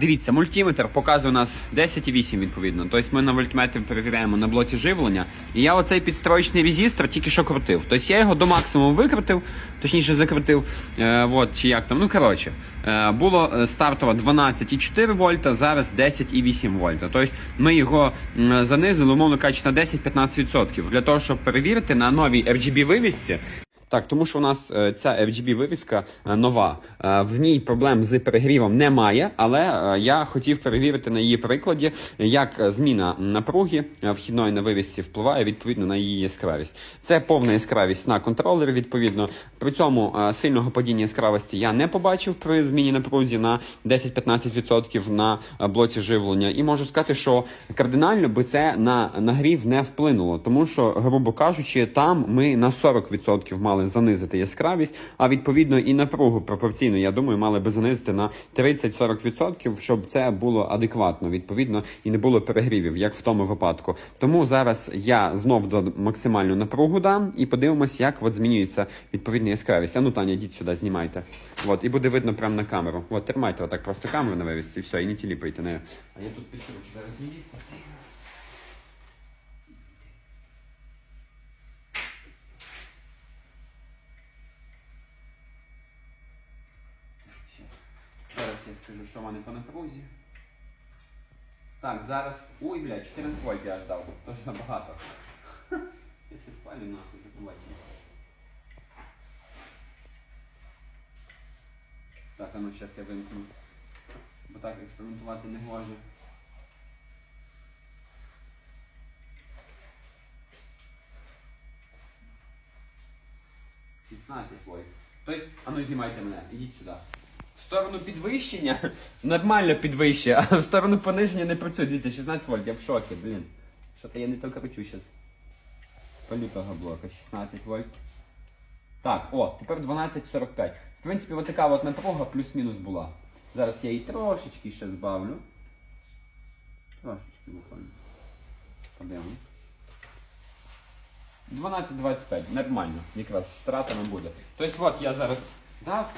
Дивіться, мультиметр показує у нас 10,8 відповідно. Тобто ми на вольтметрі перевіряємо на блоці живлення. І я оцей підстроєчний резистор тільки що крутив. Тобто я його до максимуму викрутив, точніше закрутив. Е, от, чи як там. Ну коротше, е, було е, стартово 12,4 вольта, зараз 10,8 вольта. Тобто ми його занизили, умовно кажучи, на 10-15%. Для того, щоб перевірити на новій RGB вивісці. Так, тому що у нас е, ця RGB вивіска е, нова. Е, в ній проблем з перегрівом немає, але я хотів перевірити на її прикладі, як зміна напруги вхідної на вивісці впливає відповідно на її яскравість. Це повна яскравість на контролері. Відповідно, при цьому сильного падіння яскравості я не побачив при зміні напрузі на 10-15% на блоці живлення. І можу сказати, що кардинально би це на нагрів не вплинуло, тому що, грубо кажучи, там ми на 40% мали занизити яскравість, а відповідно і напругу пропорційно, я думаю, мали би занизити на 30-40%, щоб це було адекватно, відповідно, і не було перегрівів, як в тому випадку. Тому зараз я знов до максимальну напругу дам і подивимось, як от змінюється відповідна яскравість. А ну Таня, йдіть сюди, знімайте. От, і буде видно прямо на камеру. От, тримайте отак просто камеру на вивісці, і все, і не тіліпайте нею. А я тут підкручу зараз резистор. Я скажу, що в мене по напрузі. Так, зараз. Ой, блядь, 14 вольт я аж дав. Точно багато. Я ще спалю нахуй, побачення. Так, а ну зараз я вимкну. Бо так експериментувати не гоже. Шістнадцять вольт. Тобто, а ну знімайте мене, ідіть сюди. В сторону підвищення нормально підвищує, а в сторону пониження не працює. Дивіться, 16 вольт, я в шокі, блін. Що то я не то кручу зараз. Спалю того блока, 16 вольт. Так, о, тепер 12.45. В принципі, от така от напруга плюс-мінус була. Зараз я її трошечки ще збавлю. Трошечки буквально. Подивимо. 12.25, нормально, якраз страта не буде. Тобто, от я зараз дав,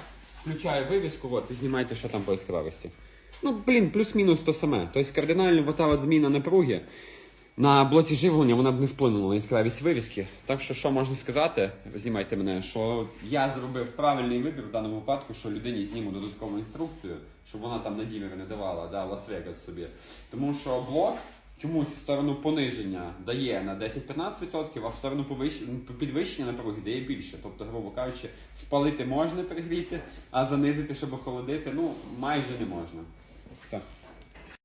включаю вивіску, от, і знімайте, що там по яскравості. Ну, блін, плюс-мінус то саме. Тобто кардинально ота от зміна напруги на блоці живлення вона б не вплинула на яскравість вивіски. Так що, що можна сказати, знімайте мене, що я зробив правильний вибір в даному випадку, що людині зніму додаткову інструкцію, щоб вона там на ділері не давала, да, Лас-Вегас собі. Тому що блок чомусь в сторону пониження дає на 10-15%, а в сторону підвищення напруги дає більше. Тобто, грубо кажучи, спалити можна перегріти, а занизити, щоб охолодити, ну майже не можна.